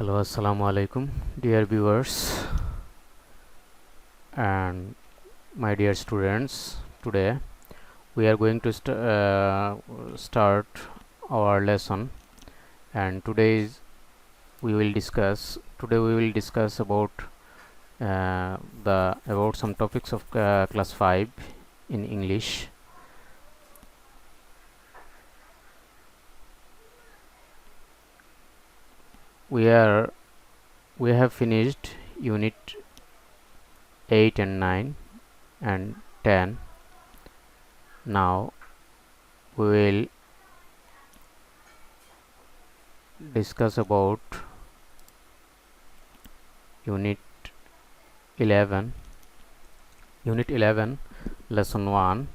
Hello, Assalamu alaikum, dear viewers and my dear students. Today we are going to st uh, start our lesson, and today we will discuss. Today we will discuss about uh, the about some topics of uh, class five in English. We are we have finished unit 8 and 9 and 10 now we will discuss about unit 11 unit 11 lesson 1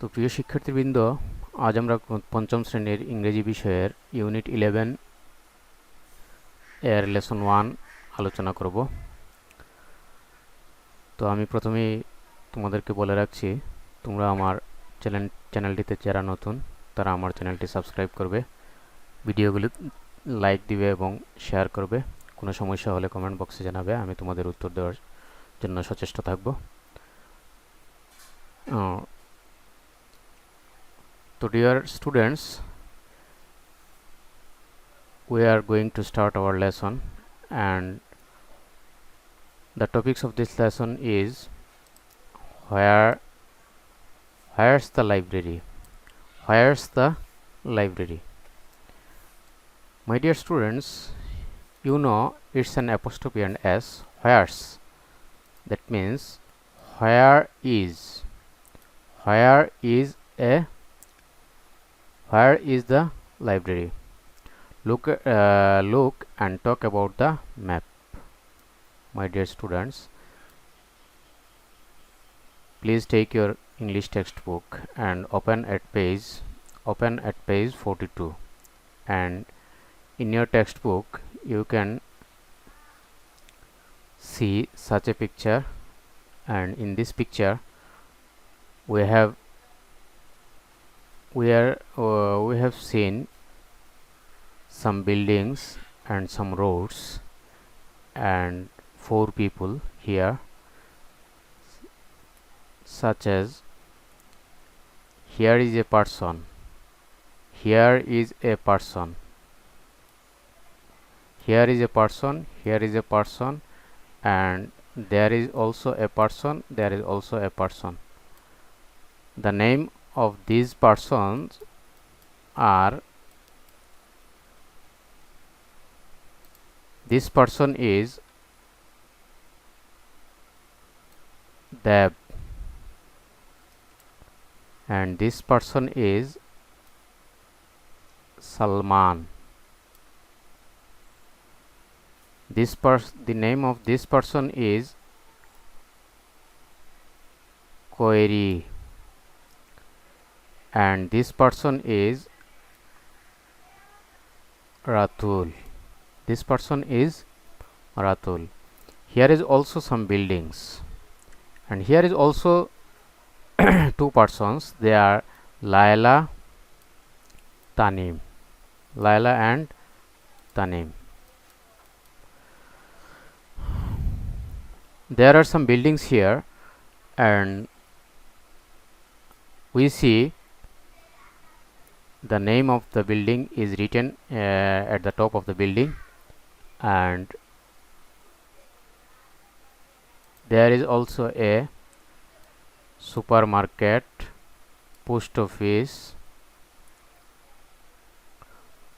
তো প্রিয় শিক্ষার্থীবৃন্দ আজ আমরা পঞ্চম শ্রেণির ইংরেজি বিষয়ের unit eleven এর লেসন ওয়ান আলোচনা করব। তো আমি প্রথমেই তোমাদেরকে বলে রাখছি, তোমরা আমার চ্যানেল চ্যানেলটিতে যারা নতুন, তারা আমার চ্যানেলটি সাবস্ক্রাইব করবে, ভিডিওগুলি লাইক দিবে এবং শেয়ার করবে। কোনো সমস্যা হলে কমেন্ট বক্সে জানাবে, আমি তোমাদের উত্তর দেওয়ার জন্য সচেষ্ট থাকব। So dear students, we are going to start our lesson. And the topics of this lesson is where where's the library? Where's the library? My dear students you know it's an apostrophe and s where's? That means where is? Where is a where is the library. Look uh, look and talk about the map. My dear students please take your english textbook and open at page open at page 42 and in your textbook you can see such a picture. And in this picture we have we are uh, we have seen some buildings and some roads and four people here such as here is a person here is a person here is a person here is a person and there is also a person there is also a person. The name of these persons are this person is Deb and this person is Salman. This pers the name of this person is Koiri and this person is Ratul this person is Ratul here is also some buildings. And here is also two persons. They are Laila Tanim. Laila and Tanim. There are some buildings here and we see the name of the building is written uh, at the top of the building and there is also a supermarket post office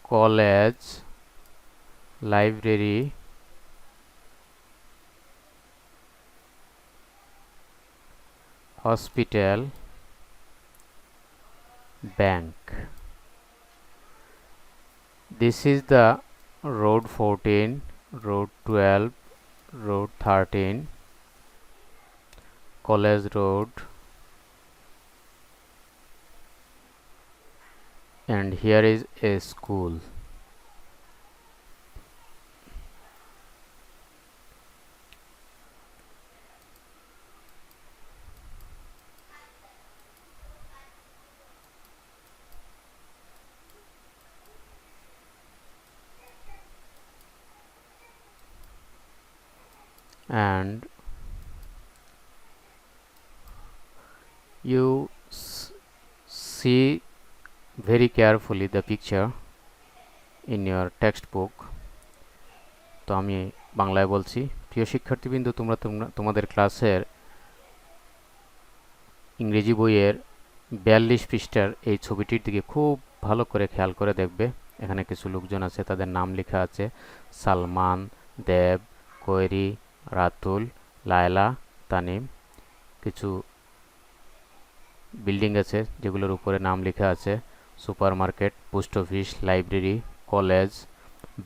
college library hospital bank this is the road 14 road 12 road 13 college road. And here is a school and you see very carefully the picture in your textbook. তো আমি বাংলায় বলছি, প্রিয় শিক্ষার্থীবৃন্দ তোমরা, তোমাদের ক্লাসের ইংরেজি বইয়ের বিয়াল্লিশ পৃষ্ঠার এই ছবিটির দিকে খুব ভালো করে খেয়াল করে দেখবে। এখানে কিছু লোকজন আছে, তাদের নাম লেখা আছে, সালমান, দেব, কৈরি রাতুল, লায়লা, তানিম, কিছু বিল্ডিং আছে যেগুলোর উপরে নাম লেখা আছে। Supermarket post office, library, college,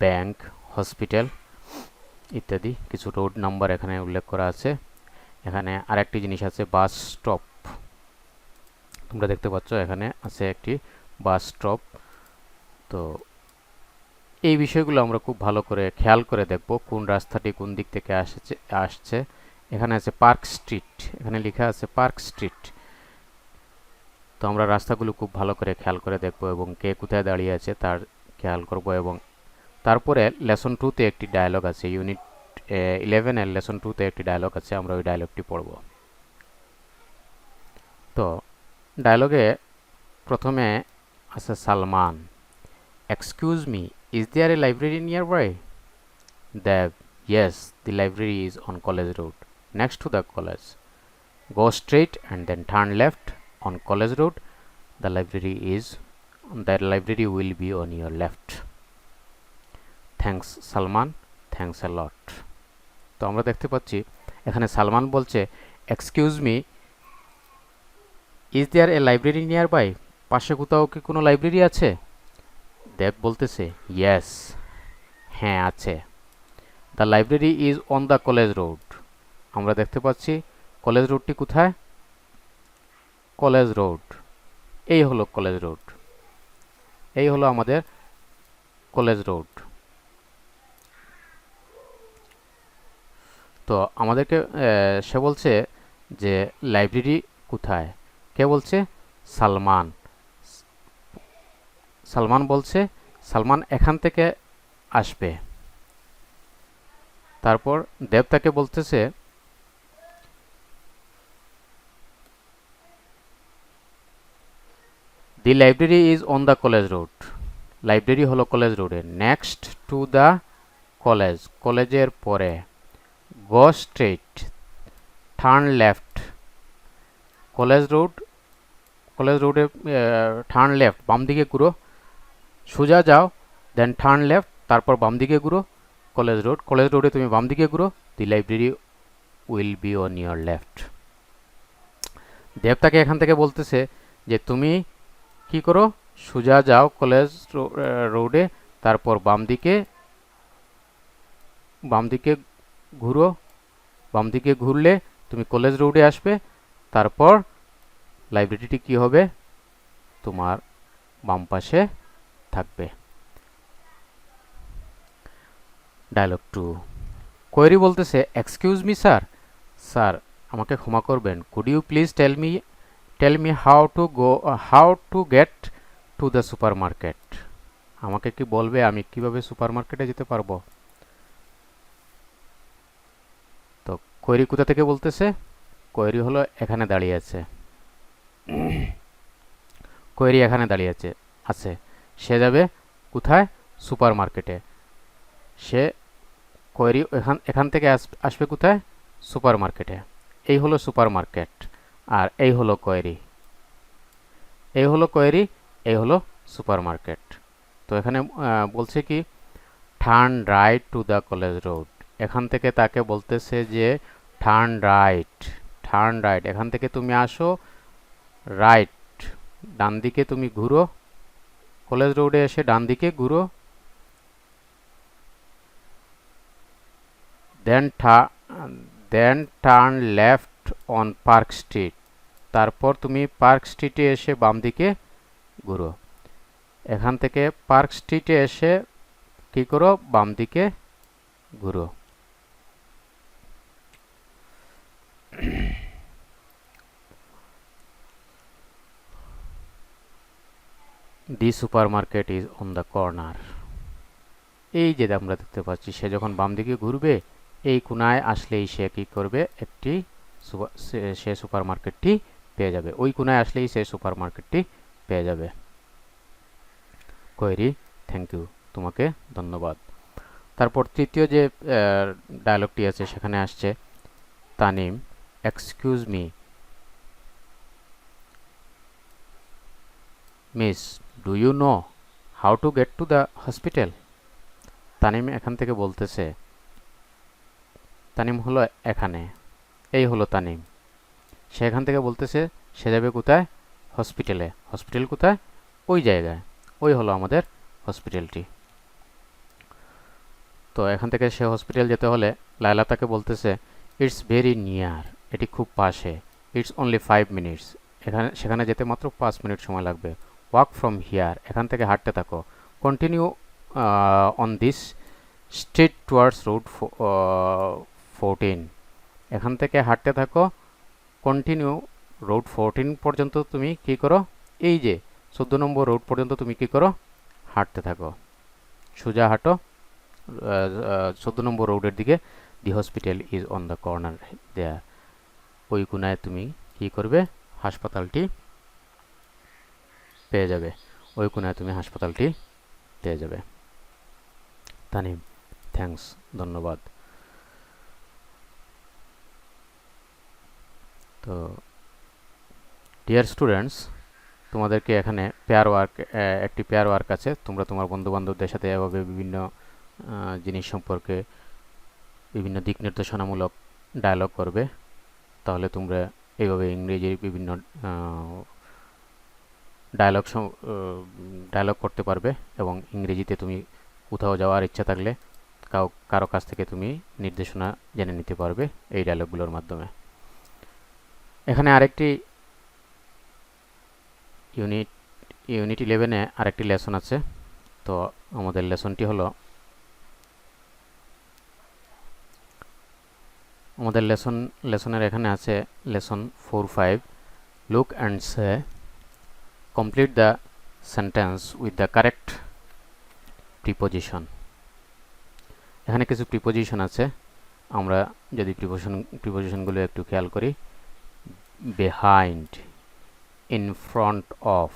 bank, hospital ইত্যাদি। কিছু রোড নাম্বার এখানে উল্লেখ করা আছে। এখানে আরেকটি জিনিস আছে, বাস স্টপ। তোমরা দেখতে পাচ্ছ এখানে আছে একটি বাস স্টপ। তো এই বিষয়গুলো আমরা খুব ভালো করে খেয়াল করে দেখব, কোন রাস্তাটি কোন দিক থেকে আসছে আসছে। এখানে আছে পার্ক স্ট্রিট এখানে লেখা আছে পার্ক স্ট্রিট তো আমরা রাস্তাগুলো খুব ভালো করে খেয়াল করে দেখব এবং কে কোথায় দাঁড়িয়ে আছে তার খেয়াল করব এবং তারপরে লেসন টুতে একটি ডায়লগ আছে ইউনিট ইলেভেনের লেসন টুতে একটি ডায়লগ আছে, আমরা ওই ডায়লগটি পড়ব। তো ডায়লগে প্রথমে আছে Salman excuse me there a library nearby Dev yes the library is on college road next to the college go straight and then turn left on college road. The library is, that library will be on your left. Thanks, salman. Thanks a lot. তো আমরা দেখতে পাচ্ছি, এখানে সালমান বলছে excuse me is there a library nearby পাশে কোথাও কি কোনো লাইব্রেরি আছে? দেব বলতেছে ইয়েস হ্যাঁ আছে। The library is on the college road আমরা দেখতে পাচ্ছি কলেজ রোডটি কোথায়? কলেজ রোড এই হলো কলেজ রোড এই হলো আমাদের কলেজ রোড তো আমাদেরকে সে বলছে যে লাইব্রেরি কোথায়? কে বলছে? সালমান। সালমান বলছে, সালমান এখান থেকে আসবে। তারপর দেব তাকে বলতেছে, the library is on the college road. Library হলো কলেজ রোডে নেক্সট টু দ্য কলেজ, কলেজের পরে। Go straight turn left. College road, college রোডে টার্ন লেফট বাম দিকে ঘুরো। সোজা যাও দেন টার্ন লেফট তারপর বাম দিকে ঘুরো কলেজ রোড কলেজ রোডে তুমি বাম দিকে ঘুরো the library will be on your left Dev তাকে এখান থেকে বলতেছে যে তুমি কি করো, সোজা যাও কলেজ রোডে তারপর বাম দিকে বাম দিকে ঘুরো, বাম দিকে ঘুরলে তুমি কলেজ রোডে আসবে, তারপর লাইব্রেরিটি কি হবে, তোমার বাম পাশে থাকবে। ডায়লগ টু কোয়েরি বলতেছে এক্সকিউজ মি স্যার স্যার আমাকে ক্ষমা করবেন। Could you please tell me tell me how to go how to get to the supermarket আমাকে কি বলবে? আমি কীভাবে সুপার মার্কেটে যেতে পারব? তো কোয়েরি কোথা থেকে বলতেছে? কোয়েরি হলো এখানে দাঁড়িয়ে আছে। কোয়েরি এখানে দাঁড়িয়ে আছে আছে। সে যাবে কোথায়? সুপার মার্কেটে সে কোয়েরি এখান এখান থেকে আস- আসবে কোথায়? সুপার মার্কেটে এই হলো সুপার মার্কেট আর এই হলো কোয়েরি। এই হলো কোয়েরি, এই হলো সুপার মার্কেট তো এখানে বলছে কি turn right to the college road এখান থেকে তাকে বলতেছে যে টার্ন রাইট টার্ন রাইট এখান থেকে তুমি আসো রাইট ডান দিকে তুমি ঘুরো কলেজ রোডে এসে ডান দিকে ঘুরো। Then then turn left on Park Street তারপর তুমি পার্ক স্ট্রিটে এসে বাম দিকে ঘুরো। এখান থেকে পার্ক স্ট্রিটে এসে কি করো? বাম দিকে ঘুরো। The supermarket is on the corner এই যে আমরা দেখতে পাচ্ছি, সে যখন বাম দিকে ঘুরবে, এই কোনায় আসলেই সে কি করবে? একটি সে- সুপার মার্কেটটি পেয়ে যাবে। ওই কোনায় আসলেই সে সুপার মার্কেটটি পেয়ে যাবে। কোয়েরি থ্যাংক ইউ তোমাকে ধন্যবাদ। তারপর তৃতীয় যে ডায়লগটি আছে, সেখানে আসছে Tanim excuse me miss do you know how to get to the hospital Tanim এখান থেকে বলতেছে, তানিম হলো এখানে। এই হলো তানিম। সে এখান থেকে বলতেছে, সে যাবে কোথায়? হসপিটালে। হসপিটাল কোথায়? ওই জায়গায়। ওই হলো আমাদের হসপিটালটি। তো এখান থেকে সে হসপিটাল যেতে হলে লায়লা তাকে বলতেছে ইটস ভেরি নিয়ার এটি খুব পাশে। ইটস অনলি ফাইভ মিনিটস এখানে, সেখানে যেতে মাত্র পাঁচ মিনিট সময় লাগবে। ওয়াক ফ্রম হিয়ার এখান থেকে হাঁটতে থাকো। Continue on this street towards road fourteen এখান থেকে হাঁটতে থাকো। কন্টিনিউ রোড ফোরটিন পর্যন্ত তুমি কি করো? এই যে, চোদ্দ নম্বর রোড পর্যন্ত তুমি কি করো? হাঁটতে থাকো। সোজা হাঁটো। চোদ্দ নম্বর রোডের দিকে the hospital is on the corner দেয়া ওই কোনায় তুমি কি করবে? হাসপাতালটি পেয়ে যাবে। ওই কোনায় তুমি হাসপাতালটি পেয়ে যাবে। তানিম থ্যাঙ্কস ধন্যবাদ। তো ডিয়ার স্টুডেন্টস তোমাদেরকে এখানে পেয়ার ওয়ার্ক একটি পেয়ার ওয়ার্ক আছে। তোমরা তোমার বন্ধু বান্ধবদের সাথে এভাবে বিভিন্ন জিনিস সম্পর্কে বিভিন্ন দিক নির্দেশনামূলক ডায়লগ করবে। তাহলে তোমরা এইভাবে ইংরেজির বিভিন্ন ডায়লগ ডায়লগ করতে পারবে এবং ইংরেজিতে তুমি কোথাও যাওয়ার ইচ্ছা থাকলে কাউ, কারও কাছ থেকে তুমি নির্দেশনা জেনে নিতে পারবে এই ডায়লগগুলোর মাধ্যমে। এখানে আরেকটি ইউনিট ইউনিট ইলেভেনে আরেকটি লেসন আছে। তো আমাদের লেসনটি হলো, আমাদের লেসন লেসনের এখানে আছে lesson four five look and say complete the sentence with the correct preposition এখানে কিছু প্রিপোজিশন আছে। আমরা যদি প্রিপোজিশন প্রিপোজিশনগুলো একটু খেয়াল করি। behind, in front of,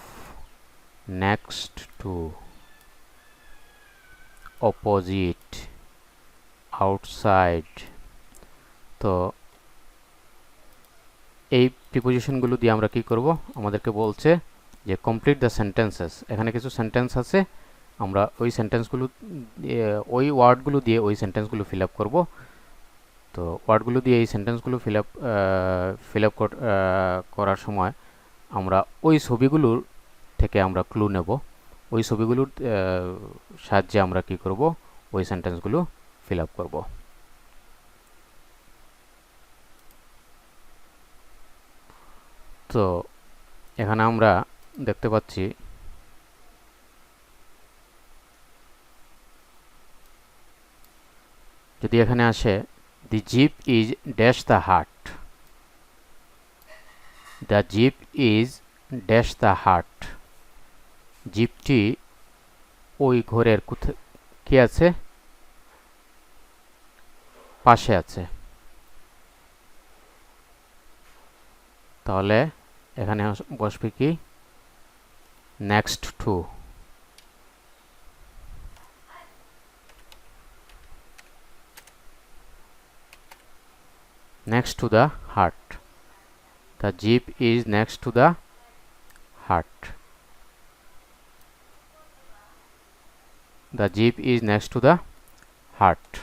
next to, opposite, outside তো এই প্রিপোজিশনগুলো দিয়ে আমরা কি করব? আমাদেরকে বলছে যে কমপ্লিট দ্য সেন্টেন্সেস এখানে কিছু সেন্টেন্স আছে, আমরা ওই সেন্টেন্সগুলো ওই ওয়ার্ডগুলো দিয়ে ওই সেন্টেন্সগুলো ফিল আপ করব। তো ওয়ার্ডগুলো দিয়ে এই সেন্টেন্সগুলো ফিল আপ ফিল আপ করার সময় আমরা ওই ছবিগুলোর থেকে আমরা ক্লু নেব। ওই ছবিগুলোর সাহায্যে আমরা কি করব? ওই সেন্টেন্সগুলো ফিল আপ করব। তো এখানে আমরা দেখতে পাচ্ছি যদি এখানে আসে The jeep is dash the heart. The jeep is dash the heart. জিপটি ওই ঘরের কোথা কি আছে পাশে আছে তাহলে এখানে বসবে কি next to next to the heart. The jeep is next to the heart. The jeep is next to the heart.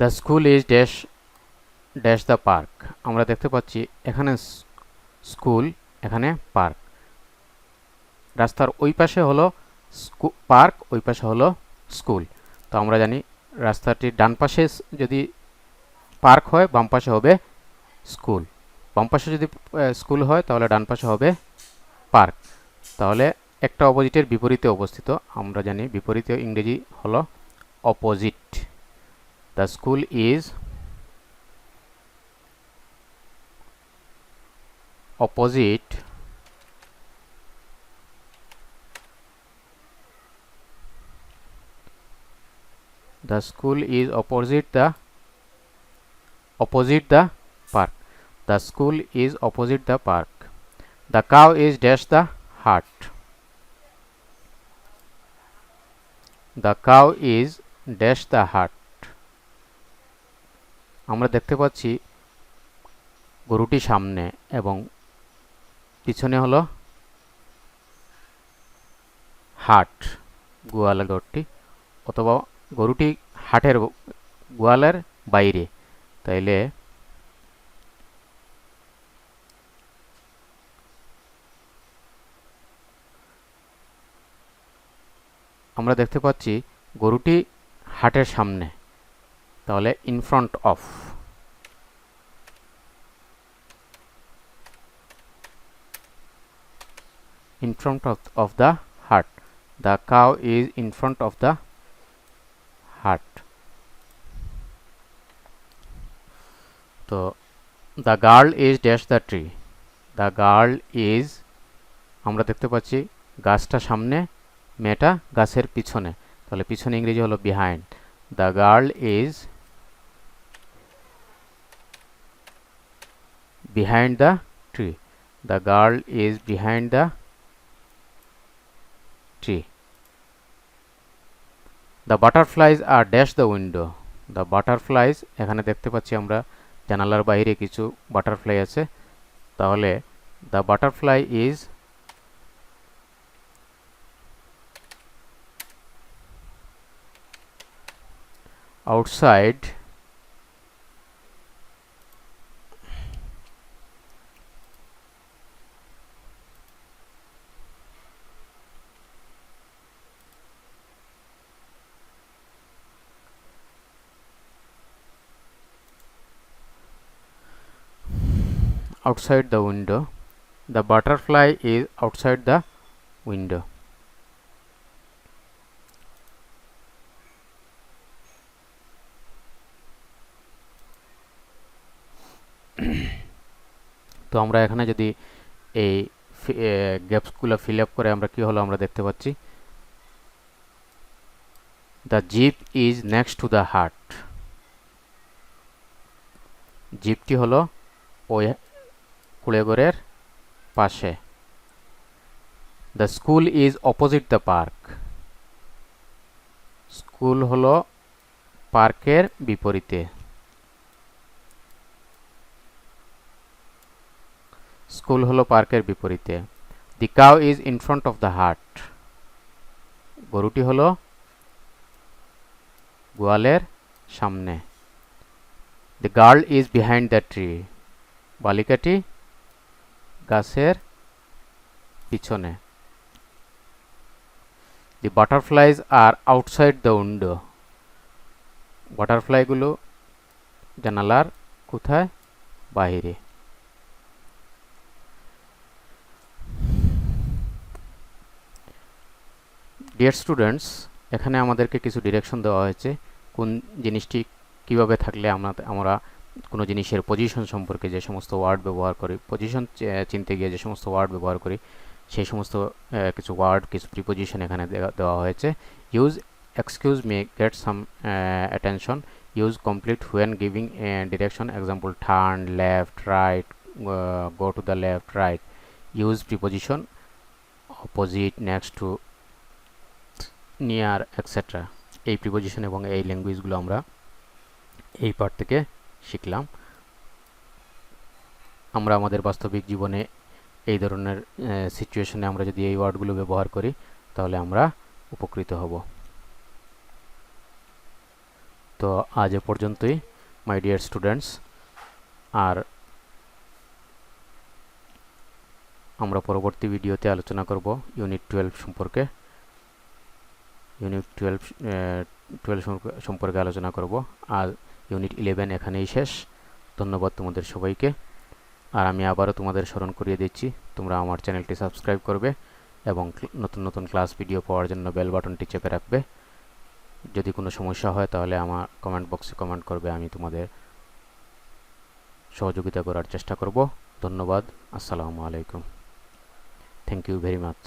The school is dash dash the park আমরা দেখতে পাচ্ছি এখানে স্কুল এখানে পার্ক রাস্তার ওই পাশে হলো পার্ক ওই পাশে হলো স্কুল তো আমরা জানি রাস্তাটির ডান পাশে যদি পার্ক হয়, বাম পাশে হবে স্কুল বাম পাশে যদি স্কুল হয়, তাহলে ডান পাশে হবে পার্ক তাহলে একটা অপোজিটের বিপরীতে অবস্থিত। আমরা জানি বিপরীতে ইংরেজি হলো opposite the school is opposite the school is opposite the opposite the park. The school is opposite the park. The cow is dash the hut the cow is dash the hut আমরা দেখতে পাচ্ছি গরুটি সামনে এবং পিছনে হলো হাট গোয়ালা গরুটি অথবা গরুটি হাটের গোয়ালের বাইরে। তাইলে আমরা দেখতে পাচ্ছি গরুটি হাটের সামনে। তাহলে in front of in front of, of the hut the cow is in front of the hut তো the girl is dash the tree the girl is আমরা দেখতে পাচ্ছি গাছটা সামনে মেয়েটা গাছের পিছনে তাহলে পিছনে ইংরেজি হলো behind the girl is behind the tree the girl is behind the tree the butterflies are dash the window the butterflies এখানে দেখতে পাচ্ছি আমরা জানালার বাইরে কিছু বাটারফ্লাই আছে তাহলে the butterfly is outside outside the window. The butterfly is outside the window. তো আমরা এখানে যদি এই গ্যাপসগুলো ফিল আপ করে আমরা কি হলো আমরা দেখতে পাচ্ছি। The jeep is next to the heart জিপটি হলো ওই কুড়েগড়ের পাশে। The school is opposite the park school হলো পার্কের বিপরীতে। স্কুল হলো পার্কের বিপরীতে। The cow is in front of the heart গরুটি হলো গোয়ালের সামনে। The girl is behind the tree বালিকাটি গাছের পিছনে। The butterflies are outside the window বাটারফ্লাইগুলো জানালার কোথায়? বাহিরে ডিয়ার স্টুডেন্টস এখানে আমাদেরকে কিছু ডিরেকশন দেওয়া হয়েছে। কোন জিনিসটি কীভাবে থাকলে আমরা আমরা কোনো জিনিসের পজিশন সম্পর্কে যে সমস্ত ওয়ার্ড ব্যবহার করি পজিশন চিনতে গিয়ে যে সমস্ত ওয়ার্ড ব্যবহার করি, সেই সমস্ত কিছু ওয়ার্ড কিছু প্রিপোজিশন এখানে দেওয়া হয়েছে। Use excuse me get some attention use complete when giving direction example turn left right go to the left right use preposition opposite next to near etcetera এই প্রিপোজিশন এবং এই ল্যাঙ্গুয়েজগুলো আমরা এই পার্ট থেকে শিখলাম। আমরা আমাদের বাস্তবিক জীবনে এই ধরনের সিচুয়েশনে আমরা যদি এই ওয়ার্ডগুলো ব্যবহার করি, তাহলে আমরা উপকৃত হব। তো আজ এ পর্যন্তই মাই ডিয়ার স্টুডেন্টস আর আমরা পরবর্তী ভিডিওতে আলোচনা করব ইউনিট টুয়েলভ সম্পর্কে। ইউনিট টুয়েলভ টুয়েলভ সম্পর্কে আলোচনা করব। আর ইউনিট ইলেভেন এখানেই শেষ। ধন্যবাদ তোমাদের সবাইকে। আর আমি আবারও তোমাদের স্মরণ করিয়ে দিচ্ছি, তোমরা আমার চ্যানেলটি সাবস্ক্রাইব করবে এবং নতুন নতুন ক্লাস ভিডিও পাওয়ার জন্য বেল বাটনটি চেপে রাখবে। যদি কোনো সমস্যা হয় তাহলে আমার কমেন্ট বক্সে কমেন্ট করবে, আমি তোমাদের সহযোগিতা করার চেষ্টা করব। ধন্যবাদ, আসসালামু আলাইকুম। Thank you very much